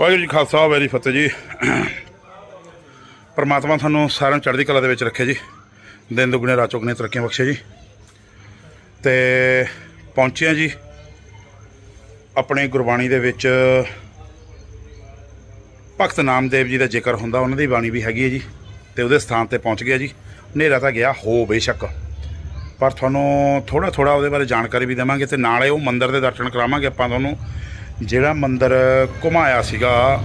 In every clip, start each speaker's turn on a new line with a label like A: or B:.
A: ਵਾਹਿਗੁਰੂ ਜੀ ਖਾਲਸਾ ਵਾਹਿਗੁਰੂ ਜੀ ਫਤਿਹ ਜੀ। ਪਰਮਾਤਮਾ ਤੁਹਾਨੂੰ ਸਾਰਿਆਂ ਨੂੰ ਚੜ੍ਹਦੀ ਕਲਾ ਦੇ ਵਿੱਚ ਰੱਖੇ ਜੀ। ਦਿਨ ਦੁਗਣੇ, ਰਾਤ ਚੁਗਣੇ ਤਰੱਕੀਆਂ ਬਖਸ਼ੇ ਜੀ। ਤੇ ਪਹੁੰਚੇ ਹਾਂ ਜੀ ਆਪਣੇ ਗੁਰਬਾਣੀ ਦੇ ਵਿੱਚ। ਭਗਤ ਨਾਮਦੇਵ ਜੀ ਦਾ ਜ਼ਿਕਰ ਹੁੰਦਾ, ਉਹਨਾਂ ਦੀ ਬਾਣੀ ਵੀ ਹੈਗੀ ਹੈ ਜੀ। ਤੇ ਉਹਦੇ ਸਥਾਨ ਤੇ ਪਹੁੰਚ ਗਿਆ ਜੀ। ਹਨੇਰਾ ਤਾਂ ਗਿਆ, ਹੋ ਬੇਸ਼ੱਕ। ਪਰ ਤੁਹਾਨੂੰ ਥੋੜਾ ਥੋੜਾ ਉਹਦੇ ਬਾਰੇ ਜਾਣਕਾਰੀ ਵੀ ਦੇਵਾਂਗੇ ਤੇ ਨਾਲੇ ਉਹ ਮੰਦਿਰ ਦੇ ਦਰਸ਼ਨ ਕਰਾਵਾਂਗੇ ਆਪਾਂ ਤੁਹਾਨੂੰ ਜਿਹੜਾ ਮੰਦਿਰ ਘੁਮਾਇਆ ਸੀਗਾ,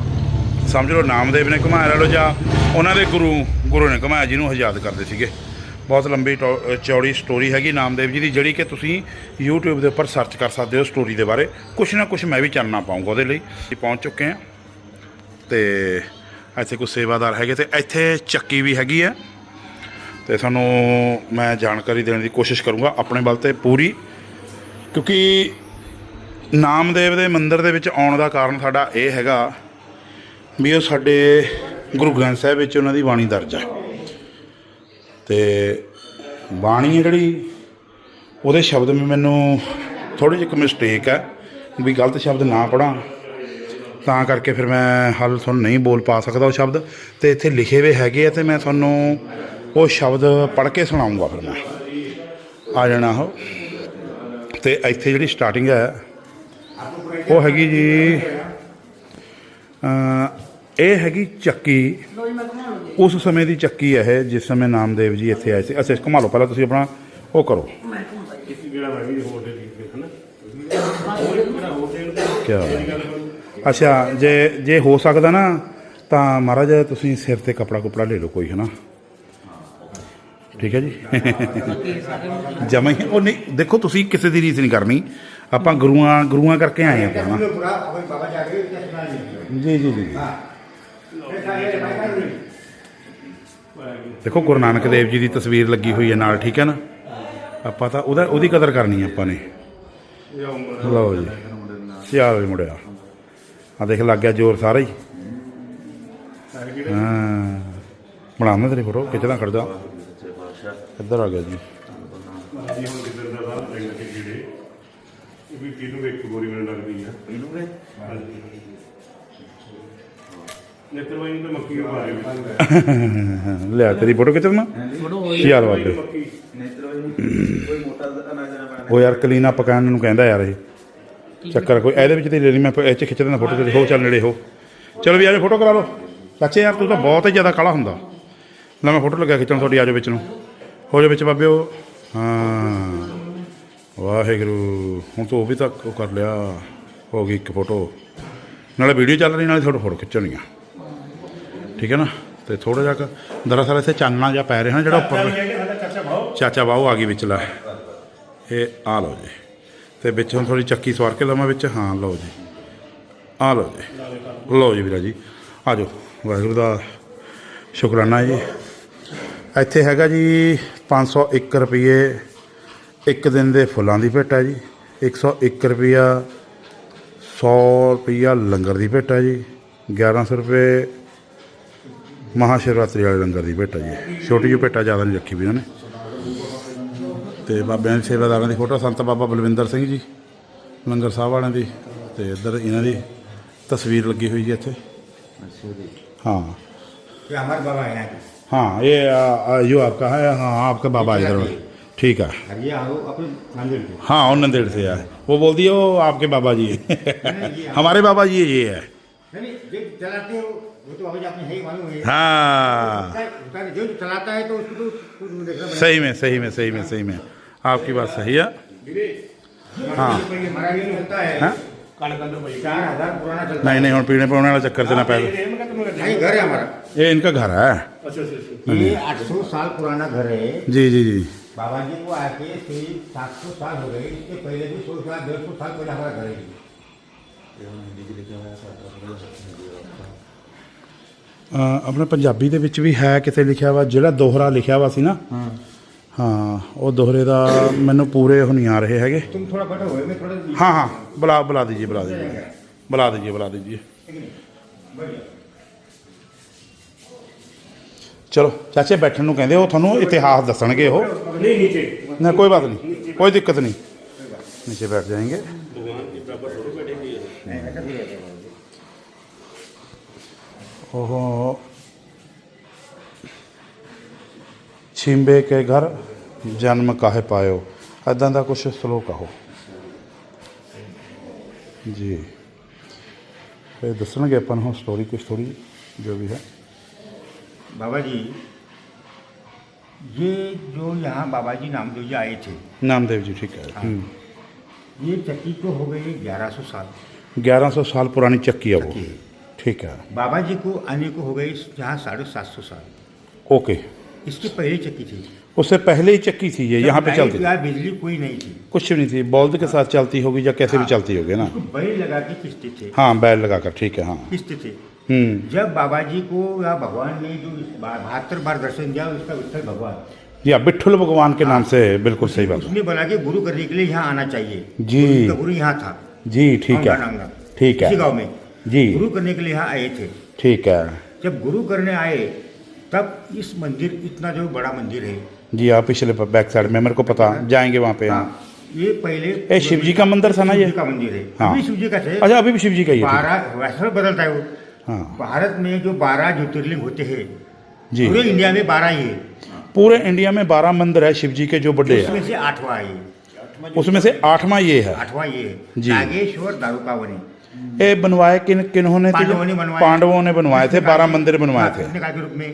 A: ਸਮਝ ਲਓ ਨਾਮਦੇਵ ਨੇ ਘੁਮਾਇਆ ਲੈ ਲਓ ਜਾਂ ਉਹਨਾਂ ਦੇ ਗੁਰੂ ਗੁਰੂ ਨੇ ਘੁਮਾਇਆ, ਜਿਹਨੂੰ ਆਜ਼ਾਦ ਕਰਦੇ ਸੀਗੇ। ਬਹੁਤ ਲੰਬੀ ਟੋ- ਚੌੜੀ ਸਟੋਰੀ ਹੈਗੀ ਨਾਮਦੇਵ ਜੀ ਦੀ, ਜਿਹੜੀ ਕਿ ਤੁਸੀਂ YouTube ਦੇ ਉੱਪਰ ਸਰਚ ਕਰ ਸਕਦੇ ਹੋ ਸਟੋਰੀ ਦੇ ਬਾਰੇ। ਕੁਛ ਨਾ ਕੁਛ ਮੈਂ ਵੀ ਚਾਨਣਾ ਪਾਉਂਗਾ ਉਹਦੇ ਲਈ। ਅਸੀਂ ਪਹੁੰਚ ਚੁੱਕੇ ਹਾਂ। ਤੇ ਇੱਥੇ ਕੁਝ ਸੇਵਾਦਾਰ ਹੈਗੇ ਤੇ ਇੱਥੇ ਚੱਕੀ ਵੀ ਹੈਗੀ ਆ। ਤੇ ਤੁਹਾਨੂੰ ਮੈਂ ਜਾਣਕਾਰੀ ਦੇਣ ਦੀ ਕੋਸ਼ਿਸ਼ ਕਰੂੰਗਾ ਆਪਣੇ ਵੱਲ ਤੇ ਪੂਰੀ। ਕਿਉਂਕਿ ਨਾਮਦੇਵ ਦੇ ਮੰਦਿਰ ਦੇ ਵਿੱਚ ਆਉਣ ਦਾ ਕਾਰਨ ਸਾਡਾ ਇਹ ਹੈਗਾ ਵੀ ਉਹ ਸਾਡੇ ਗੁਰੂ ਗ੍ਰੰਥ ਸਾਹਿਬ ਵਿੱਚ ਉਹਨਾਂ ਦੀ ਬਾਣੀ ਦਰਜ ਹੈ। ਤੇ ਬਾਣੀ ਹੈ ਜਿਹੜੀ, ਉਹਦੇ ਸ਼ਬਦ ਵੀ ਮੈਨੂੰ ਥੋੜੀ ਜਿਹੀ ਇੱਕ ਮਿਸਟੇਕ ਹੈ ਵੀ ਗਲਤ ਸ਼ਬਦ ਨਾ ਪੜਾਂ ਤਾਂ ਕਰਕੇ ਫਿਰ ਮੈਂ ਹਾਲ ਤੁਹਾਨੂੰ ਨਹੀਂ ਬੋਲ ਪਾ ਸਕਦਾ ਉਹ ਸ਼ਬਦ। ਤੇ ਇੱਥੇ ਲਿਖੇ ਹੋਏ ਹੈਗੇ ਆ ਤੇ ਮੈਂ ਤੁਹਾਨੂੰ ਉਹ ਸ਼ਬਦ ਪੜ੍ਹ ਕੇ ਸੁਣਾਉਂਗਾ ਫਿਰ ਮੈਂ। ਆ ਜਾਣਾ ਉਹ। ਤੇ ਇੱਥੇ ਜਿਹੜੀ ਸਟਾਰਟਿੰਗ ਹੈ ਉਹ ਹੈਗੀ ਜੀ ਅ ਇਹ ਹੈਗੀ ਚੱਕੀ। ਉਸ ਸਮੇਂ ਦੀ ਚੱਕੀ ਹੈ ਇਹ ਜਿਸ ਸਮੇਂ ਨਾਮਦੇਵ ਜੀ ਇੱਥੇ ਆਏ ਸੀ। ਅੱਛਾ ਘੁਮਾ ਲਓ ਪਹਿਲਾਂ ਤੁਸੀਂ ਆਪਣਾ ਉਹ ਕਰੋ। ਕਿਆ ਅੱਛਾ ਜੇ ਜੇ ਹੋ ਸਕਦਾ ਨਾ ਤਾਂ ਮਹਾਰਾਜ ਤੁਸੀਂ ਸਿਰ ਤੇ ਕਪੜਾ ਕੁਪੜਾ ਲੈ ਲਓ ਕੋਈ ਹਨਾ। ਠੀਕ ਹੈ ਜੀ। ਜਮਾ ਹੀ। ਉਹ ਨਹੀਂ ਦੇਖੋ ਤੁਸੀਂ ਕਿਸੇ ਦੀ ਰੀਸ ਨਹੀਂ ਕਰਨੀ। ਆਪਾਂ ਗੁਰੂਆਂ ਗੁਰੂਆਂ ਕਰਕੇ ਆਏ ਆਪਾਂ ਨਾ
B: पूरा अपन बाबा जाके इतना सुना नहीं
A: ਜੀ ਜੀ ਜੀ ਜੀ।
B: है
A: ਦੇਖੋ ਗੁਰੂ ਨਾਨਕ ਦੇਵ ਜੀ ਦੀ ਤਸਵੀਰ ਲੱਗੀ ਹੋਈ ਹੈ ਨਾਲ ਠੀਕ ਹੈ ਨਾ ਆਪਾਂ ਤਾਂ ਉਹਦਾ ਉਹਦੀ ਕਦਰ ਕਰਨੀ ਹੈ ਆਪਾਂ ਨੇ ਲਓ ਜੀ ਸਿਆਲ ਵੀ ਮੁੜਿਆ ਆ ਦੇਖ ਲੱਗ ਗਿਆ ਜ਼ੋਰ ਸਾਰਾ ਹੀ ਹਾਂ ਬਣਾਉਣਾ ਤੇਰੀ ਫੋਟੋ ਖਿੱਚਦਾ ਖੜ ਜਾ ਇੱਧਰ ਆ ਗਿਆ ਜੀ
C: ਜੀ ਇਹ ਵੀ ਕਿਹਨੂੰ ਵੇਖ ਕੇ ਗੋਰੀ ਮੈਨੂੰ ਲੱਗਦੀ ਆ।
D: ਇਹਨੂੰ ਵੇ?
C: ਨੇਤਰ ਵਾਈ ਨੂੰ ਤਾਂ ਮੱਕੀ ਨੂੰ ਮਾਰੇ ਵੀ।
A: ਲਿਆ ਤੇਰੀ ਫੋਟੋ ਸਿਆਲ ਵਾਲੇ
C: ਮੱਕੀ।
D: ਨੇਤਰ ਕੋਈ ਮੋਟਾ ਅਨਾਜ ਨਾ ਪਾਣਾ।
A: ਉਹ ਯਾਰ ਕਲੀਨਾ ਪਕਾਨ ਨੂੰ ਕਹਿੰਦਾ ਯਾਰ ਇਹ। ਚੱਕਰ ਕੋਈ ਇਹਦੇ ਵਿੱਚ ਤੇ ਲੈ ਲਈ ਮੈਂ ਇਹ ਚ ਖਿੱਚ ਦੇਣਾ ਫੋਟੋ ਤੇ ਹੋ ਚੱਲ ਨੇੜੇ ਹੋ। ਚਲੋ ਵੀ ਆਜੋ ਫੋਟੋ ਕਰਾ ਲਓ। ਚਾਚੇ ਯਾਰ ਤੂੰ ਤਾਂ ਬਹੁਤ ਹੀ ਜ਼ਿਆਦਾ ਕਾਲਾ ਹੁੰਦਾ। ਲੈ ਮੈਂ ਫੋਟੋ ਲੱਗਿਆ ਖਿੱਚਣ ਤੁਹਾਡੀ ਆਜੋ ਵਿੱਚ ਨੂੰ। ਹੋ ਜਾ ਵਿੱਚ ਬਾਬਿਓ। ਹਾਂ। ਵਾਹਿਗੁਰੂ, ਹੁਣ ਤੂੰ ਉਹ ਵੀ ਤਾਂ ਉਹ ਕਰ ਲਿਆ, ਹੋ ਗਈ ਇੱਕ ਫੋਟੋ। ਨਾਲੇ ਵੀਡੀਓ ਚੱਲ ਰਹੀ, ਨਾਲੇ ਤੁਹਾਡੇ ਫੋਟੋ ਖਿੱਚਣੀਆਂ ਠੀਕ ਹੈ ਨਾ? ਤੇ ਥੋੜਾ ਜਿਹਾ ਕੁ- ਦਰਅਸਲ ਇੱਥੇ ਚਾਨਣਾ ਜਿਹਾ ਪੈ ਰਿਹਾ ਨਾ ਜਿਹੜਾ ਉੱਪਰ
C: ਚਾਚਾ ਭਾਓ
A: ਚਾਚਾ ਬਾਹੂ ਆ ਗਈ ਵਿਚਲਾ। ਇਹ ਆ ਲਓ ਜੀ। ਤੇ ਵਿੱਚ ਹੁਣ ਥੋੜੀ ਚੱਕੀ ਸਵਾਰ ਕੇ ਲਵਾਂ ਵਿੱਚ। ਹਾਂ, ਲਓ ਜੀ। ਆ ਲਓ ਜੀ। ਲਓ ਜੀ ਵੀਰਾ ਜੀ। ਆ ਜਾਓ। ਵਾਹਿਗੁਰੂ ਦਾ ਸ਼ੁਕਰਾਨਾ ਜੀ। ਇੱਥੇ ਹੈਗਾ ਜੀ 501 ਰੁਪਏ ਇੱਕ ਦਿਨ ਦੇ ਫੁੱਲਾਂ ਦੀ ਭੇਟ ਹੈ ਜੀ 101 ਰੁਪਿਆ 100 ਰੁਪਿਆ ਲੰਗਰ ਦੀ ਭੇਟ ਹੈ ਜੀ 1100 ਰੁਪਏ ਮਹਾਸ਼ਿਵਰਾਤਰੀ ਵਾਲੇ ਲੰਗਰ ਦੀ ਭੇਟ ਹੈ ਜੀ ਛੋਟੀ ਜਿਹੀ ਭੇਟਾ ਜ਼ਿਆਦਾ ਨਹੀਂ ਰੱਖੀ ਵੀ ਉਹਨਾਂ ਨੇ ਤੇ ਬਾਬਿਆਂ ਦੀ ਸੇਵਾਦਾਰਾਂ ਦੀ ਫੋਟੋ ਸੰਤ ਬਾਬਾ ਬਲਵਿੰਦਰ ਸਿੰਘ ਜੀ ਲੰਗਰ ਸਾਹਿਬ ਵਾਲਿਆਂ ਦੀ ਤੇ ਇੱਧਰ ਇਹਨਾਂ ਦੀ ਤਸਵੀਰ ਲੱਗੀ ਹੋਈ ਜੀ ਇੱਥੇ हाँ
B: ये हमारे बाबा है यहाँ के
A: हाँ ये आ, आ, जो आपका है हाँ आपका बाबा है इधर ठीक है। हाँ और नंदेड़ से है वो बोल दिए वो आपके बाबा जी। हमारे बाबा जी ये है।
B: हाँ।
A: सही में सही में सही में सही में। आपकी बात सही है। हाँ।,
B: हाँ?
A: नहीं नहीं हम पीने पीने वाला चक्कर देना ना पहले
B: घर है हमारा।
A: ये इनका घर है।
C: अच्छा अच्छा
B: ये हम्म। 800 साल पुराना घर है।
A: जी जी जी।
B: बाबा जी को आके करीब सात सौ साल हो गए इसके पहले भी सौ साल डेढ़ सौ साल पहले हमारा घर है
A: ਅ, ਆਪਣੇ ਪੰਜਾਬੀ ਦੇ ਵਿੱਚ ਵੀ ਹੈ ਕਿਤੇ ਲਿਖਿਆ ਵਾ ਜਿਹੜਾ ਦੋਹਰਾ ਲਿਖਿਆ ਵਾ ਸੀ ਨਾ ਹਾਂ ਉਹ ਦੋਹਰੇ ਦਾ ਮੈਨੂੰ ਪੂਰੇ ਉਹ ਨਹੀਂ ਆ ਰਹੇ ਹੈਗੇ
B: तुम थोड़ा बैठो हुए मैं थोड़ा
A: हाँ हाँ बुला बुला दीजिए बुला दीजिए बुला दीजिए बुला दीजिए ਚਲੋ ਚਾਚੇ ਬੈਠਣ ਨੂੰ ਕਹਿੰਦੇ ਉਹ ਤੁਹਾਨੂੰ ਇਤਿਹਾਸ ਦੱਸਣਗੇ ਉਹ।
C: ਨਹੀਂ ਨੀਚੇ।
A: ਨਾ ਕੋਈ ਬਾਤ ਨਹੀਂ ਕੋਈ ਦਿੱਕਤ ਨਹੀਂ।
C: ਨੀਚੇ ਬੈਠ ਜਾਏਗੇ।
A: ਉਹ ਛਿੰਬੇ ਕੇ ਘਰ ਜਨਮ ਕਾਹੇ ਪਾਇਓ? ਐਦਾਂ ਦਾ ਕੁਝ ਸ਼ਲੋਕ ਆਹੋ ਜੀ। ਇਹ ਦੱਸਣਗੇ ਆਪਾਂ ਨੂੰ ਸਟੋਰੀ ਕੁਝ ਥੋੜੀ ਜੋ ਵੀ ਹੈ।
B: बाबा जी ये जो यहाँ बाबा जी नामदेव जी आए थे।
A: नामदेव जी ठीक है। हम्म।
B: ये चक्की को हो गई ग्यारह सौ साल।
A: 1100 साल पुरानी चक्की है वो। ठीक है।
B: बाबा जी को आने को हो गई यहाँ साढ़े सात सौ साल।
A: ओके।
B: इसकी पहली चक्की थी।
A: उससे पहले ही चक्की थी ये यहाँ पे चलती थी
B: बिजली कोई नहीं थी।
A: कुछ भी नहीं थी। बॉल्द के साथ चलती होगी या कैसे भी
B: हाँ।
A: चलती होगी ना।
B: बैल लगा के किस्ते थे।
A: हाँ बैल लगा कर ठीक है हाँ।
B: किस्ते थे। जब बाबा जी को या भगवान ने जो बहत्तर बार दर्शन दिया उसका विठल भगवान।
A: या बिट्ठुल भगवान के नाम से बिल्कुल सही बात।
B: उसने बोला कि गुरु करने के लिए यहाँ आना चाहिए।
A: जी।
B: गुरु यहाँ था।
A: जी ठीक है। ठीक है।
B: गाँव में।
A: जी।
B: गुरु करने के लिए यहाँ आए थे।
A: ठीक है।
B: जब गुरु करने आए तब इस मंदिर इतना जो बड़ा मंदिर है।
A: जी आप पिछले बैक साइड में मेरे को पता। जाएँगे वहाँ पे। हाँ।
B: हाँ, ये पहले
A: ये शिव जी का मंदिर था ना ये?
B: का मंदिर है।
A: हाँ।
B: अभी शिव जी का
A: अच्छा अभी भी शिव जी का ही है।
B: बारह वैसे बदलता है वो।
A: हाँ।
B: भारत में जो बारह ज्योतिर्लिंग होते हैं
A: जी।
B: पूरे इंडिया में बारह ही है।
A: पूरे इंडिया में बारह मंदिर है शिव जी के जो बड़े हैं।
B: उसमें से आठवां है।
A: उसमें से आठवां ये है।
B: आठवां ये है।
A: जी।
B: नागेश्वर दारुकावनी।
A: ये बनवाए किन किन्होंने
B: पांडवों ने बनवाए।
A: पांडवों ने बनवाए थे बारह मंदिर बनवाए थे।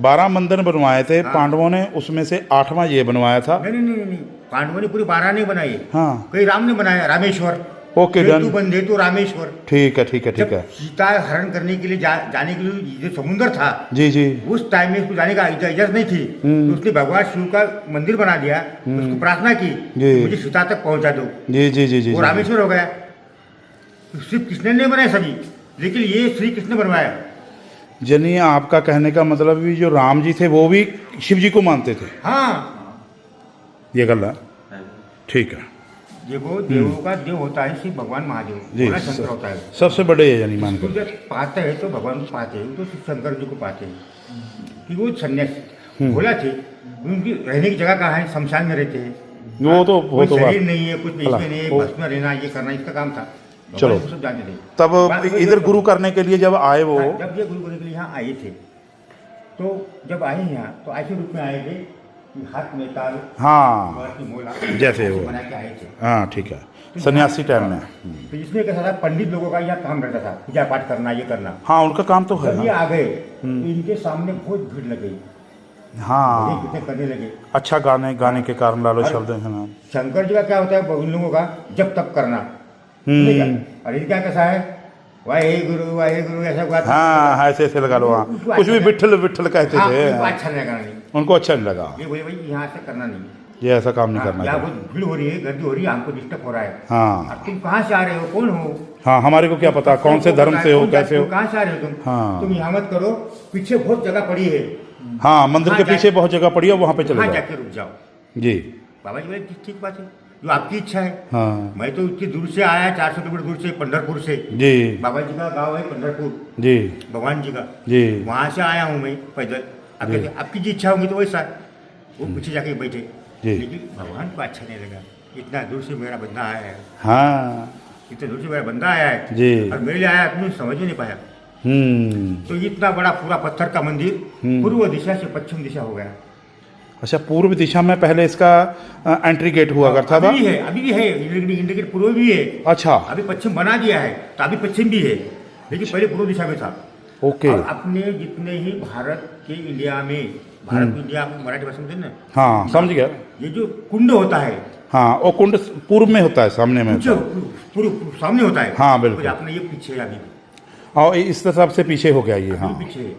A: बारह मंदिर बनवाए थे
B: हाँ।
A: पांडवों ने उसमें से आठवां ये बनवाया था।
B: नहीं नहीं नहीं नहीं पांडवों ने पूरी बारह नहीं बनाई
A: हाँ।
B: कई राम ने बनाया रामेश्वर।
A: ओके डन
B: बंधे तो रामेश्वर।
A: ठीक है ठीक है ठीक है।
B: सीता हरण करने के लिए जा, जाने के लिए जो समुद्र था
A: जी जी।
B: उस टाइम में उसको जाने का इजाज़त नहीं थी।
A: हम्म।
B: तो उसने भगवान शिव का मंदिर बना दिया उसको प्रार्थना की
A: जी।
B: मुझे सीता तक पहुँचा दो।
A: जी जी जी जी
B: वो रामेश्वर हो गया। तो सिर्फ़ कृष्ण ने बनाया सभी लेकिन ये श्री कृष्ण बनवाया।
A: जनिए आपका कहने का मतलब भी जो राम जी थे वो भी शिव जी को मानते थे?
B: हाँ।
A: ये गल ठीक है।
B: देखो देवों का देव होता है शिव भगवान महादेव।
A: हम्म। जी
B: शंकर होता है।
A: सबसे बड़े है यानी मान
B: जब पाते हैं तो भगवान को पाते हैं तो शंकर जी को पाते हैं। कि वो संन्यास।
A: हम्म।
B: भोला थे उनकी रहने की जगह कहाँ है? शमशान में रहते हैं।
A: वो तो वो तो
B: शरीर नहीं है कुछ नहीं है
A: वो-
B: भस्म रहना ये करना इसका काम था।
A: चलो। तब इधर गुरु करने के लिए जब आए वो
B: हाँ, जब ये गुरु करने के लिए यहाँ आए थे तो जब आए यहाँ तो ऐसे रूप में आए थे हाथ में ताल
A: हाँ। जैसे वो। हाँ ठीक है। सन्यासी टाइम में।
B: तो इसमें कैसा था पंडित लोगों का यह काम रहता था। पूजा पाठ करना ये करना।
A: हाँ उनका काम तो है
B: ये
A: हाँ।
B: आ गए तो इनके सामने बहुत भीड़ लग। गई
A: हाँ
B: करने लगे।
A: अच्छा गाने गाने के कारण लालो शब्द है
B: शंकर जी का क्या होता है इन लोगों का जब तब करना।
A: हम्म।
B: और इनका कैसा है वाहे गुरु वाहे गुरु ऐसा हुआ
A: हाँ हाँ, ऐसे ऐसे लगा लो हाँ कुछ भी
B: अच्छा-
A: विठल विठल कहते
B: हाँ,
A: थे।
B: उनको अच्छा नहीं करना नहीं।
A: उनको अच्छा नहीं लगा।
B: ये भाई यहाँ से करना नहीं।
A: ये ऐसा काम नहीं करना
B: यहाँ भीड़ हो रही है गर्दी हो रही है हमको डिस्टर्ब हो रहा है।
A: हाँ।
B: तुम कहाँ से आ रहे हो? कौन हो?
A: हाँ हमारे को क्या पता कौन से धर्म से हो कैसे हो?
B: कहाँ से आ रहे हो तुम?
A: हाँ।
B: तुम यहाँ मत करो पीछे बहुत जगह पड़ी है।
A: हाँ मंदिर के पीछे बहुत जगह पड़ी है वहाँ पे चले जाओ।
B: जाके रुक जाओ।
A: जी।
B: बाबा जी ठीक बात है। आपकी इच्छा है।
A: हाँ।
B: मैं तो इतनी दूर से आया चार सौ किलोमीटर दूर से पंडरपुर से।
A: जी।
B: बाबा जी का गाँव है पंढरपुर।
A: जी।
B: भगवान जी का।
A: जी।
B: वहाँ से आया हूँ मैं पैदल। आपकी जी इच्छा होगी तो वैसा वो पीछे जाके बैठे। लेकिन भगवान को अच्छा नहीं लगा। इतना दूर से मेरा बंदा आया है।
A: हाँ।
B: इतने दूर से मेरा बंदा आया है।
A: जी।
B: और मेरे लिए आया तुमने समझ ही नहीं पाया।
A: हम्म।
B: तो इतना बड़ा पूरा पत्थर का मंदिर
A: हम्म।
B: पूर्व दिशा से पश्चिम दिशा हो गया।
A: अच्छा पूर्व दिशा में पहले इसका एंट्री गेट हुआ करता था।
B: अभी भी है अभी भी है इंडिकेट इंडिकेट पूर्व भी है।
A: अच्छा।
B: अभी पश्चिम बना दिया है तो अभी पश्चिम भी है लेकिन पहले पूर्व दिशा में था।
A: ओके।
B: अपने जितने ही भारत के इंडिया में भारत इंडिया मराठी भाषा में ना?
A: हाँ समझ गया।
B: ये जो कुंड होता है।
A: हाँ वो कुंड पूर्व में होता है सामने में है।
B: सामने होता है।
A: हाँ, बिल्कुल।
B: तो आपने ये पीछे अभी
A: और इस तरफ़ से पीछे हो गया ये हाँ।
B: पीछे है।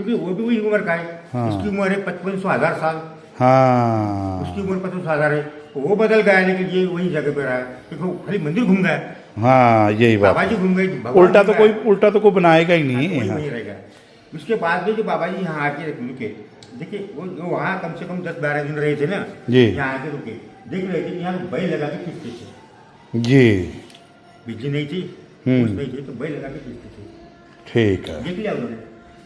B: क्योंकि वो भी वही उम्र का है।
A: हाँ।
B: उसकी उम्र है पचपन सौ हज़ार साल।
A: हाँ।
B: उसकी उम्र पचपन सौ हज़ार है। वो बदल गया लेकिन ये वही जगह पे रहा है। क्योंकि खाली मंदिर घूम गया
A: हाँ। यही बात
B: बाबा जी घूम गए
A: उल्टा तो कोई उल्टा तो कोई बनाएगा ही नहीं हाँ।
B: वही रहेगा। उसके बाद में जो बाबा जी यहाँ आके रुके देखिए वो जो वहाँ कम से कम दस बारह दिन रहे थे ना
A: जी।
B: यहाँ आके रुके। देख रहे थे यहाँ बैल लगा के खींचते थे।
A: जी।
B: बिजली नहीं थी
A: हम्म।
B: कुछ नहीं थी तो बैल लगा के खींचते थे।
A: ठीक है।
B: देख लिया उन्होंने।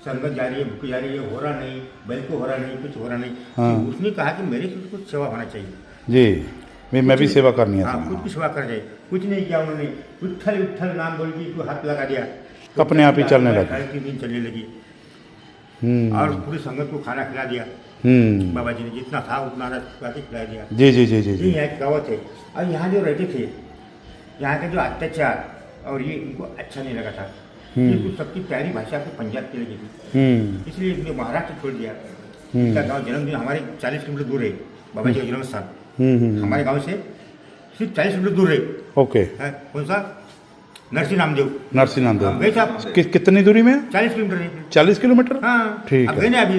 B: संगत जा रही है भूख जा रही है हो रहा नहीं बैल को हो रहा नहीं कुछ हो रहा नहीं।
A: हाँ।
B: तो उसने कहा कि मेरे से कुछ सेवा होना चाहिए।
A: जी मैं मैं भी सेवा करनी है
B: हाँ
A: इसमें।
B: की सेवा कर जाए कुछ नहीं किया उन्होंने। विठल विठल नाम बोल के उसको हाथ लगा दिया।
A: अपने आप ही चलने लगा
B: तीन दिन चलने लगी।
A: हम्म।
B: और पूरी संगत को खाना खिला दिया।
A: हम्म।
B: बाबा जी ने जितना था उतना खिला दिया।
A: जी जी जी जी जी।
B: यहाँ की कहावत है और यहाँ जो रहते थे यहाँ के जो अत्याचार और ये इनको अच्छा नहीं लगा था। ये तो सबकी प्यारी भाषा को पंजाब की लगी थी
A: हम्म।
B: इसलिए इन्हें महाराष्ट्र छोड़ दिया। इनका गाँव जन्मदिन हमारे चालीस किलोमीटर दूर है बाबा जी का जन्म स्थान।
A: हम्म हम्म
B: हमारे गाँव से सिर्फ़ चालीस किलोमीटर दूर है।
A: ओके।
B: कौन सा? नरसिंह नामदेव।
A: नरसिंह नामदेव। कि, कितनी दूरी में?
B: चालीस किलोमीटर है।
A: चालीस किलोमीटर?
B: हाँ।
A: ठीक है।
B: गए ना अभी?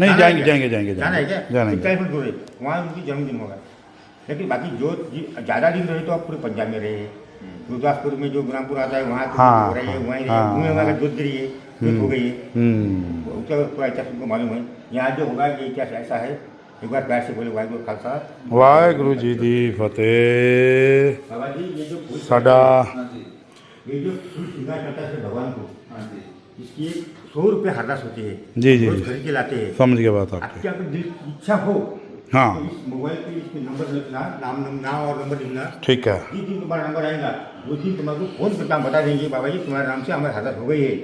A: नहीं, जाएँगे, जाएँगे, जाएँगे,
B: जाना है क्या?
A: जाना है।
B: चालीस किलोमीटर दूर है। वहाँ उनकी जन्मदिन होगा। लेकिन बाकी जो ज़्यादा दिन रहे तो आप पूरे पंजाब में रहे। हम्म। गुरदासपुर में जो ग्रामपुर आता है वहाँ तो
A: हाँ, हाँ,
B: वहीं
A: हाँ,
B: घूमने
A: वाला
B: जुद्ध रही है हाँ, उसका हाँ।
A: हम्म।
B: हम्म। पूरा इतिहास उनको मालूम है। यहाँ जो होगा ये इतिहास ऐसा है एक बार से बोले वाहेगुरु खालसा।
A: वाहेगुरु जी दी फतेह।
B: बाबा जी ये जो
A: साडा।
B: ये जो करता है भगवान को इसकी सौ रुपये हरदास होती है।
A: जी जी
B: खरीद के लाते हैं।
A: समझ के बात आपकी।
B: इच्छा हो
A: हाँ।
B: तो इस मोबाइल पे इसमें नंबर लिखना नाम नाम नाम और नंबर लिखना
A: ठीक है
B: जिस दिन तुम्हारा नंबर आएगा उस दिन तुम्हारे को फोन करके हम बता देंगे बाबा जी तुम्हारे नाम से हमारे हरदास हो गई है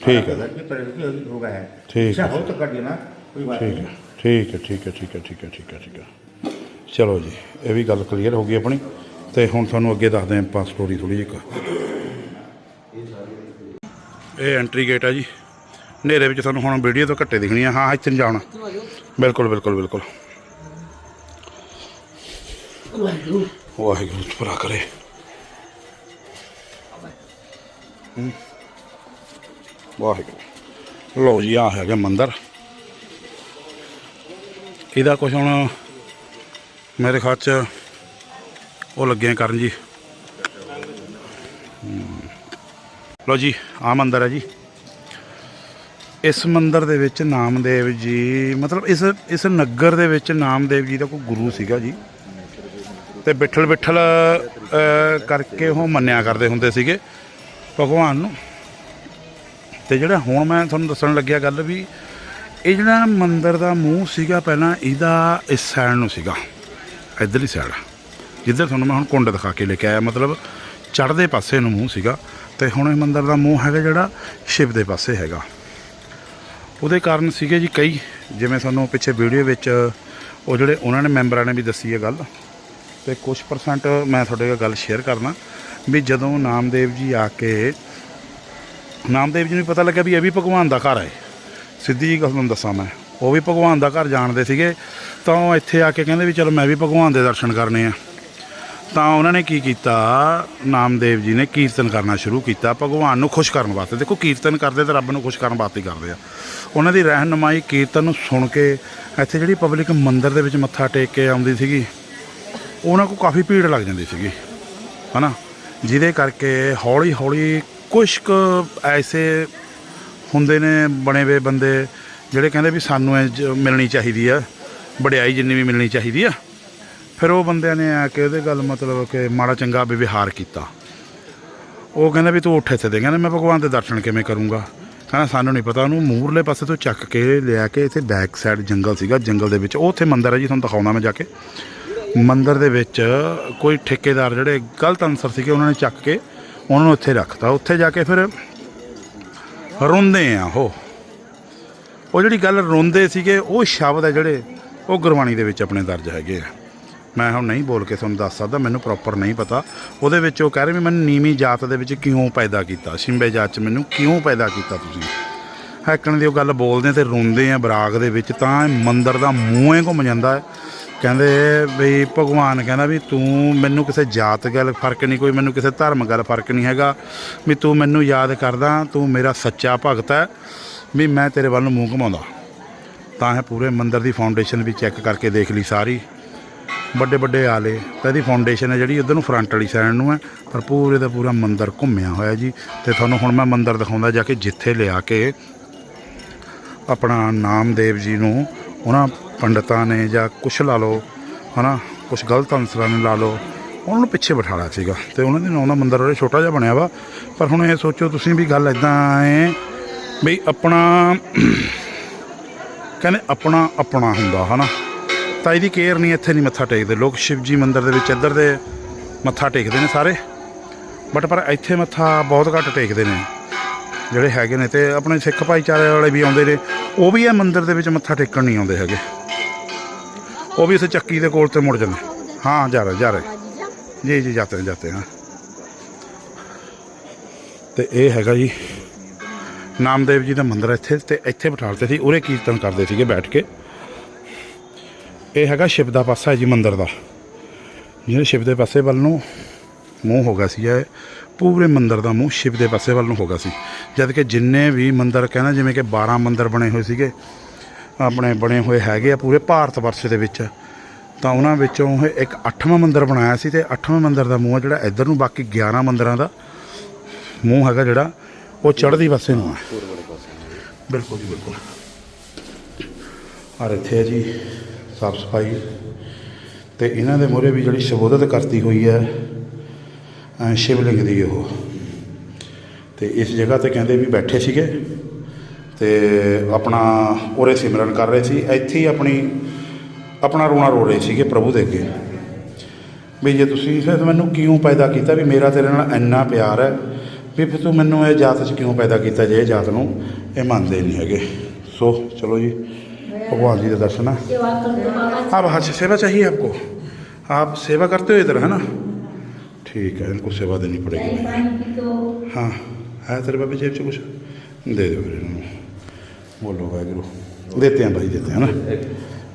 A: ठीक
B: और
A: है।
B: आपके घर की तरह से हो गया है
A: ठीक
B: इच्छा
A: है।
B: हो तो कर देना कोई बात
A: ਠੀਕ
B: नहीं
A: ਹੈ ਠੀਕ ਹੈ ਠੀਕ ਹੈ ਠੀਕ ਹੈ ਠੀਕ ਹੈ ਠੀਕ ਹੈ ਠੀਕ ਹੈ ਚਲੋ ਜੀ ਇਹ ਵੀ ਗੱਲ ਕਲੀਅਰ ਹੋ ਗਈ ਆਪਣੀ ਤੇ ਹੁਣ ਤੁਹਾਨੂੰ ਅੱਗੇ ਦੱਸਦੇ ਹਾਂ ਆਪਾਂ ਸਟੋਰੀ ਥੋੜੀ ਜਿਹੀ ਇੱਕ ਇਹ ਐਂਟਰੀ ਗੇਟ ਆ ਜੀ ਹਨੇਰੇ ਵਿੱਚ ਤੁਹਾਨੂੰ ਹੁਣ ਵੀਡੀਓ ਤੋਂ ਘੱਟੇ ਦਿਖਣੀ ਆ ਹਾਂ ਇੱਥੇ ਨੂੰ ਜਾਣਾ ਬਿਲਕੁਲ ਬਿਲਕੁਲ ਬਿਲਕੁਲ ਵਾਹਿਗੁਰੂ। ਭਰਾ ਕਰੇ। ਵਾਹਿਗੁਰੂ। ਲਓ ਜੀ ਆ ਹੈਗਾ ਮੰਦਿਰ। ਇਹਦਾ ਕੁਝ ਹੁਣ ਮੇਰੇ ਖਿਆਲ ਚ ਉਹ ਲੱਗੇ ਕਰਨ ਜੀ। ਹਮ। ਲਓ ਜੀ ਆ ਮੰਦਿਰ ਹੈ ਜੀ। ਇਸ ਮੰਦਿਰ ਦੇ ਵਿੱਚ ਨਾਮਦੇਵ ਜੀ, ਮਤਲਬ ਇਸ ਇਸ ਨਗਰ ਦੇ ਵਿੱਚ ਨਾਮਦੇਵ ਜੀ ਦਾ ਕੋਈ ਗੁਰੂ ਸੀਗਾ ਜੀ। ਤੇ ਬਿਠਲ ਬਿਠਲ ਕਰਕੇ ਉਹ ਮੰਨਿਆ ਕਰਦੇ ਹੁੰਦੇ ਸੀਗੇ ਭਗਵਾਨ ਨੂੰ। ਤੇ ਜਿਹੜਾ ਹੁਣ ਮੈਂ ਤੁਹਾਨੂੰ ਦੱਸਣ ਲੱਗਿਆ ਗੱਲ ਵੀ, ਇਹ ਜਿਹੜਾ ਮੰਦਿਰ ਦਾ ਮੂੰਹ ਸੀਗਾ ਪਹਿਲਾਂ, ਇਹਦਾ ਇਸ ਸਾਈਡ ਨੂੰ ਸੀਗਾ, ਇੱਧਰਲੀ ਸਾਈਡ ਜਿੱਧਰ ਤੁਹਾਨੂੰ ਮੈਂ ਹੁਣ ਕੁੰਡ ਦਿਖਾ ਕੇ ਲੈ ਕੇ ਆਇਆ, ਮਤਲਬ ਚੜ੍ਹਦੇ ਪਾਸੇ ਨੂੰ ਮੂੰਹ ਸੀਗਾ, ਤੇ ਹੁਣ ਇਹ ਮੰਦਿਰ ਦਾ ਮੂੰਹ ਹੈਗਾ ਜਿਹੜਾ ਸ਼ਿਵ ਦੇ ਪਾਸੇ ਹੈਗਾ। ਉਹਦੇ ਕਾਰਨ ਸੀਗੇ ਜੀ ਕਈ, ਜਿਵੇਂ ਤੁਹਾਨੂੰ ਪਿੱਛੇ ਵੀਡੀਓ ਵਿੱਚ ਉਹ ਜਿਹੜੇ ਉਹਨਾਂ ਨੇ ਮੈਂਬਰਾਂ ਨੇ ਵੀ ਦੱਸੀ ਹੈ ਗੱਲ। ਤੇ ਕੁਝ ਪਰਸੈਂਟ ਮੈਂ ਤੁਹਾਡੇ ਨਾਲ ਗੱਲ ਸ਼ੇਅਰ ਕਰਨਾ ਵੀ ਜਦੋਂ ਨਾਮਦੇਵ ਜੀ ਆ ਕੇ ਨਾਮਦੇਵ ਜੀ ਨੂੰ ਪਤਾ ਲੱਗਿਆ ਵੀ ਇਹ ਵੀ ਭਗਵਾਨ ਦਾ ਘਰ ਹੈ। ਸਿੱਧੀ ਜੀ ਗੱਲ ਤੁਹਾਨੂੰ ਦੱਸਾਂ ਮੈਂ। ਉਹ ਵੀ ਭਗਵਾਨ ਦਾ ਘਰ ਜਾਣਦੇ ਸੀਗੇ, ਤਾਂ ਉਹ ਇੱਥੇ ਆ ਕੇ ਕਹਿੰਦੇ ਵੀ ਚਲੋ ਮੈਂ ਵੀ ਭਗਵਾਨ ਦੇ ਦਰਸ਼ਨ ਕਰਨੇ ਆ। ਤਾਂ ਉਹਨਾਂ ਨੇ ਕੀ ਕੀਤਾ? ਨਾਮਦੇਵ ਜੀ ਨੇ ਕੀਰਤਨ ਕਰਨਾ ਸ਼ੁਰੂ ਕੀਤਾ। ਭਗਵਾਨ ਨੂੰ ਖੁਸ਼ ਕਰਨ ਵਾਸਤੇ। ਦੇਖੋ, ਕੀਰਤਨ ਕਰਦੇ ਤਾਂ ਰੱਬ ਨੂੰ ਖੁਸ਼ ਕਰਨ ਵਾਸਤੇ ਕਰਦੇ ਆ। ਉਹਨਾਂ ਦੀ ਰਹਿਨਮਾਈ ਕੀਰਤਨ ਨੂੰ ਸੁਣ ਕੇ ਇੱਥੇ ਜਿਹੜੀ ਪਬਲਿਕ ਮੰਦਿਰ ਦੇ ਵਿੱਚ ਮੱਥਾ ਟੇਕ ਕੇ ਆਉਂਦੀ ਸੀਗੀ ਉਹਨਾਂ ਕੋਲ ਕਾਫੀ ਭੀੜ ਲੱਗ ਜਾਂਦੀ ਸੀਗੀ, ਹਨਾ? ਜਿਹਦੇ ਕਰਕੇ ਹੌਲੀ ਹੌਲੀ ਕੁਝ ਕੁ ਐਸੇ ਹੁੰਦੇ ਨੇ ਬਣੇ ਹੋਏ ਬੰਦੇ ਜਿਹੜੇ ਕਹਿੰਦੇ ਵੀ ਸਾਨੂੰ ਇਹ ਮਿਲਣੀ ਚਾਹੀਦੀ ਆ, ਵਡਿਆਈ ਜਿੰਨੀ ਵੀ ਮਿਲਣੀ ਚਾਹੀਦੀ ਆ। ਫਿਰ ਉਹ ਬੰਦਿਆਂ ਨੇ ਆ ਕੇ ਉਹਦੇ ਗੱਲ ਮਤਲਬ ਕਿ ਮਾੜਾ ਚੰਗਾ ਵਿਵਹਾਰ ਕੀਤਾ। ਉਹ ਕਹਿੰਦਾ ਵੀ ਤੂੰ ਉੱਠ ਇੱਥੇ ਦੇ ਕਹਿੰਦਾ ਮੈਂ ਭਗਵਾਨ ਦੇ ਦਰਸ਼ਨ ਕਿਵੇਂ ਕਰੂੰਗਾ? ਕਹਿੰਦਾ ਸਾਨੂੰ ਨਹੀਂ ਪਤਾ, ਉਹਨੂੰ ਮੂਰਲੇ ਪਾਸੇ ਤੋਂ ਚੱਕ ਕੇ ਲਿਆ ਕੇ ਇੱਥੇ ਬੈਕ ਸਾਈਡ ਜੰਗਲ ਸੀਗਾ, ਜੰਗਲ ਦੇ ਵਿੱਚ। ਉਹ ਉੱਥੇ ਮੰਦਿਰ ਹੈ ਜੀ, ਤੁਹਾਨੂੰ ਦਿਖਾਉਣਾ ਮੈਂ ਜਾ ਕੇ। ਮੰਦਿਰ ਦੇ ਵਿੱਚ ਕੋਈ ਠੇਕੇਦਾਰ ਜਿਹੜੇ ਗਲਤ ਅਨਸਰ ਸੀਗੇ, ਉਹਨਾਂ ਨੇ ਚੱਕ ਕੇ ਉਹਨਾਂ ਨੂੰ ਉੱਥੇ ਰੱਖਤਾ। ਉੱਥੇ ਜਾ ਕੇ ਫਿਰ ਰੋਂਦੇ ਆ ਉਹ। ਉਹ ਜਿਹੜੀ ਗੱਲ ਰੋਂਦੇ ਸੀਗੇ, ਉਹ ਸ਼ਬਦ ਹੈ ਜਿਹੜੇ ਉਹ ਗੁਰਬਾਣੀ ਦੇ ਵਿੱਚ ਆਪਣੇ ਦਰਜ ਹੈਗੇ ਆ। ਮੈਂ ਹੁਣ ਨਹੀਂ ਬੋਲ ਕੇ ਤੁਹਾਨੂੰ ਦੱਸ ਸਕਦਾ, ਮੈਨੂੰ ਪ੍ਰੋਪਰ ਨਹੀਂ ਪਤਾ। ਉਹਦੇ ਵਿੱਚ ਉਹ ਕਹਿ ਰਹੇ ਵੀ ਮੈਨੂੰ ਨੀਵੀਂ ਜਾਤ ਦੇ ਵਿੱਚ ਕਿਉਂ ਪੈਦਾ ਕੀਤਾ? ਸਿੰਬੇ ਜਾਤ 'ਚ ਮੈਨੂੰ ਕਿਉਂ ਪੈਦਾ ਕੀਤਾ ਤੁਸੀਂ? ਹੈਕਣ ਦੀ ਉਹ ਗੱਲ ਬੋਲਦੇ ਤੇ ਰੋਂਦੇ ਆ ਬਰਾਗ ਦੇ ਵਿੱਚ, ਤਾਂ ਮੰਦਰ ਦਾ ਮੂੰਹ ਘੁੰਮ ਜਾਂਦਾ ਹੈ। ਕਹਿੰਦੇ ਵੀ ਭਗਵਾਨ ਕਹਿੰਦਾ ਵੀ ਤੂੰ ਮੈਨੂੰ ਕਿਸੇ ਜਾਤ ਗੱਲ ਫ਼ਰਕ ਨਹੀਂ, ਕੋਈ ਮੈਨੂੰ ਕਿਸੇ ਧਰਮ ਗੱਲ ਫ਼ਰਕ ਨਹੀਂ ਹੈਗਾ। ਵੀ ਤੂੰ ਮੈਨੂੰ ਯਾਦ ਕਰਦਾ, ਤੂੰ ਮੇਰਾ ਸੱਚਾ ਭਗਤ ਹੈ, ਵੀ ਮੈਂ ਤੇਰੇ ਵੱਲ ਨੂੰ ਮੂੰਹ ਘੁਮਾਉਂਦਾ। ਤਾਂ ਇਹ ਪੂਰੇ ਮੰਦਰ ਦੀ ਫਾਊਂਡੇਸ਼ਨ ਵੀ ਚੈੱਕ ਕਰਕੇ ਦੇਖ ਲਈ ਸਾਰੀ। ਵੱਡੇ ਵੱਡੇ ਆਲੇ, ਤਾਂ ਇਹਦੀ ਫਾਊਂਡੇਸ਼ਨ ਹੈ ਜਿਹੜੀ ਉਧਰ ਨੂੰ ਫਰੰਟ ਵਾਲੀ ਸਾਈਡ ਨੂੰ ਹੈ, ਪਰ ਪੂਰੇ ਦਾ ਪੂਰਾ ਮੰਦਰ ਘੁੰਮਿਆ ਹੋਇਆ ਜੀ। ਤੇ ਤੁਹਾਨੂੰ ਹੁਣ ਮੈਂ ਮੰਦਰ ਦਿਖਾਉਂਦਾ ਜਾ ਕੇ ਜਿੱਥੇ ਲਿਆ ਕੇ ਆਪਣਾ ਨਾਮਦੇਵ ਜੀ ਨੂੰ ਉਹਨਾਂ ਪੰਡਤਾਂ ਨੇ ਜਾਂ ਕੁਛ ਲਾ ਲਓ, ਹਨਾ, ਕੁਛ ਗਲਤ ਅਨਸਰਾਂ ਨੇ ਲਾ ਲਓ, ਉਹਨਾਂ ਨੂੰ ਪਿੱਛੇ ਬਿਠਾਇਆ ਸੀਗਾ ਤੇ ਉਹਨਾਂ ਦੇ ਨਾਂ ਦਾ ਮੰਦਰ ਉਹ ਛੋਟਾ ਜਿਹਾ ਬਣਿਆ ਵਾ। ਪਰ ਹੁਣ ਇਹ ਸੋਚੋ ਤੁਸੀਂ ਵੀ ਗੱਲ ਇਦਾਂ ਹੈ ਵੀ ਆਪਣਾ ਕਹਿੰਦੇ ਆਪਣਾ ਆਪਣਾ ਹੁੰਦਾ, ਹਨਾ। ਤਾਂ ਇਹਦੀ ਕੇਅਰ ਨਹੀਂ, ਇੱਥੇ ਨਹੀਂ ਮੱਥਾ ਟੇਕਦੇ। ਲੋਕ ਸ਼ਿਵਜੀ ਮੰਦਿਰ ਦੇ ਵਿੱਚ ਇੱਧਰ ਦੇ ਮੱਥਾ ਟੇਕਦੇ ਨੇ ਸਾਰੇ। ਬਟ ਪਰ ਇੱਥੇ ਮੱਥਾ ਬਹੁਤ ਘੱਟ ਟੇਕਦੇ ਨੇ, ਜਿਹੜੇ ਹੈਗੇ ਨੇ ਤੇ ਆਪਣੇ ਸਿੱਖ ਭਾਈਚਾਰੇ ਵਾਲੇ ਵੀ ਆਉਂਦੇ ਨੇ। ਉਹ ਵੀ ਇਹ ਮੰਦਿਰ ਦੇ ਵਿੱਚ ਮੱਥਾ ਟੇਕਣ ਨਹੀਂ ਆਉਂਦੇ ਹੈਗੇ। ਉਹ ਵੀ ਇਸੇ ਚੱਕੀ ਦੇ ਕੋਲ ਤੇ ਮੁੜ ਜਾਂਦੇ ਹਾਂ ਜਾ ਰਹੇ ਜਾ ਰਹੇ ਜੀ ਜੀ ਜਾਤੇ हैं जाते हैं ਤੇ ਇਹ ਹੈਗਾ ਜੀ ਨਾਮਦੇਵ ਜੀ ਦਾ ਮੰਦਿਰ ਹੈ ਇੱਥੇ ਤੇ ਇੱਥੇ ਬਿਠਾਲਤੇ ਸੀ ਉਰੇ ਕੀਰਤਨ ਕਰਦੇ ਸੀਗੇ ਬੈਠ ਕੇ ਇਹ ਹੈਗਾ ਸ਼ਿਵ ਦਾ ਪਾਸਾ ਹੈ ਜੀ ਮੰਦਿਰ ਦਾ ਜਿਹੜੇ ਸ਼ਿਵ ਦੇ ਪਾਸੇ ਵੱਲ ਨੂੰ ਮੂੰਹ ਹੋ ਗਿਆ ਸੀ ਇਹ ਪੂਰੇ ਮੰਦਿਰ ਦਾ ਮੂੰਹ ਸ਼ਿਵ ਦੇ ਪਾਸੇ ਵੱਲ ਨੂੰ ਹੋ ਗਿਆ ਸੀ ਜਦ ਕਿ ਜਿੰਨੇ ਵੀ ਮੰਦਿਰ ਕਹਿੰਦਾ ਜਿਵੇਂ ਕਿ 12 ਮੰਦਿਰ ਬਣੇ ਹੋਏ ਸੀਗੇ ਆਪਣੇ ਬਣੇ ਹੋਏ ਹੈਗੇ ਆ ਪੂਰੇ ਭਾਰਤ ਵਰਸ਼ ਦੇ ਵਿੱਚ। ਤਾਂ ਉਹਨਾਂ ਵਿੱਚੋਂ ਇਹ ਇੱਕ 8ਵਾਂ ਮੰਦਿਰ ਬਣਾਇਆ ਸੀ ਤੇ 8ਵਾਂ ਮੰਦਿਰ ਦਾ ਮੂੰਹ ਆ ਜਿਹੜਾ ਇੱਧਰ ਨੂੰ ਬਾਕੀ 11 ਮੰਦਿਰਾਂ ਦਾ ਮੂੰਹ ਹੈਗਾ ਜਿਹੜਾ, ਉਹ ਚੜ੍ਹਦੀ ਪਾਸੇ ਨੂੰ ਹੈ ਬਿਲਕੁਲ ਜੀ, ਬਿਲਕੁਲ। ਔਰ ਇੱਥੇ ਹੈ ਜੀ, ਸਾਫ਼ ਸਫ਼ਾਈ। ਤੇ ਇਹਨਾਂ ਦੇ ਮੂਹਰੇ ਵੀ ਜਿਹੜੀ ਸ਼ਬੋਧਤ ਕਰਤੀ ਹੋਈ ਹੈ ਸ਼ਿਵਲਿੰਗ ਦੀ ਉਹ। ਤੇ ਇਸ ਜਗ੍ਹਾ ਤੇ ਕਹਿੰਦੇ ਵੀ ਬੈਠੇ ਸੀਗੇ। ਤੇ ਆਪਣਾ ਉਰੇ ਸਿਮਰਨ ਕਰ ਰਹੇ ਸੀ ਇੱਥੇ ਹੀ ਆਪਣੀ ਆਪਣਾ ਰੋਣਾ ਰੋ ਰਹੇ ਸੀਗੇ ਪ੍ਰਭੂ ਦੇ ਅੱਗੇ ਵੀ ਜੇ ਤੁਸੀਂ ਫਿਰ ਮੈਨੂੰ ਕਿਉਂ ਪੈਦਾ ਕੀਤਾ ਵੀ ਮੇਰਾ ਤੇਰੇ ਨਾਲ ਇੰਨਾ ਪਿਆਰ ਹੈ ਵੀ ਫਿਰ ਤੂੰ ਮੈਨੂੰ ਇਹ ਜਾਤ 'ਚ ਕਿਉਂ ਪੈਦਾ ਕੀਤਾ ਜੇ ਇਹ ਜਾਤ ਨੂੰ ਇਹ ਮੰਨਦੇ ਨਹੀਂ ਹੈਗੇ ਸੋ ਚਲੋ ਜੀ भगवान जी के दर्शन है
E: सेवा करते बाबा
A: आप हाँ सेवा चाहिए आपको आप सेवा करते हो इधर है ना ठीक है इनको सेवा देनी पड़ेगी
E: चाय पानी पी तो
A: हाँ है तेरे बाबे जेब से कुछ दे दो फिर इन्होंने बोलो वाहगुरु देते हैं भाई देते हैं ना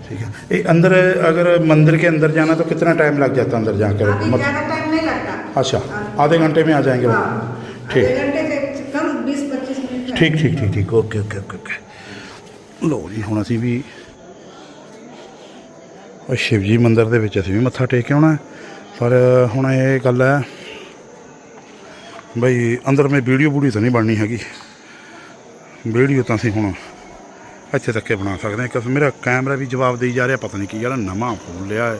A: ठीक है ये अंदर अगर मंदिर के अंदर जाना तो कितना टाइम लग जाता है अंदर जाकर
F: अभी
A: मत
F: ज़्यादा टाइम नहीं लगता
A: अच्छा आधे घंटे में आ जाएंगे
F: हाँ
A: लोग ठीक
F: आधे घंटे से कम बीस पच्चीस मिनट लगते
A: ਠੀਕ ਠੀਕ ਠੀਕ ਠੀਕ ਓਕੇ ਓਕੇ ਓਕੇ ਓਕੇ ਲੋ ਜੀ ਹੁਣ ਅਸੀਂ ਵੀ ਉਹ ਸ਼ਿਵ ਜੀ ਮੰਦਿਰ ਦੇ ਵਿੱਚ ਅਸੀਂ ਵੀ ਮੱਥਾ ਟੇਕ ਕੇ ਆਉਣਾ ਹੈ। ਪਰ ਹੁਣ ਇਹ ਗੱਲ ਹੈ ਬਈ ਅੰਦਰ ਮੈਂ ਵੀਡੀਓ ਬੂੜੀ ਤਾਂ ਨਹੀਂ ਬਣਨੀ ਹੈਗੀ ਵੀਡੀਓ ਤਾਂ ਅਸੀਂ ਹੁਣ ਇੱਥੇ ਤੱਕ ਹੀ ਬਣਾ ਸਕਦੇ ਹਾਂ। ਕਿਉਂਕਿ ਮੇਰਾ ਕੈਮਰਾ ਵੀ ਜਵਾਬ ਦੇਈ ਜਾ ਰਿਹਾ, ਪਤਾ ਨਹੀਂ ਕੀ ਯਾਰ, ਨਵਾਂ ਫੋਨ ਲਿਆ ਹੈ।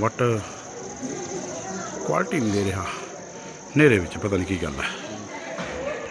A: ਬਟ ਕੁਆਲਿਟੀ ਨਹੀਂ ਦੇ ਰਿਹਾ। ਹਨੇਰੇ ਵਿੱਚ ਪਤਾ ਨਹੀਂ ਕੀ ਗੱਲ ਹੈ।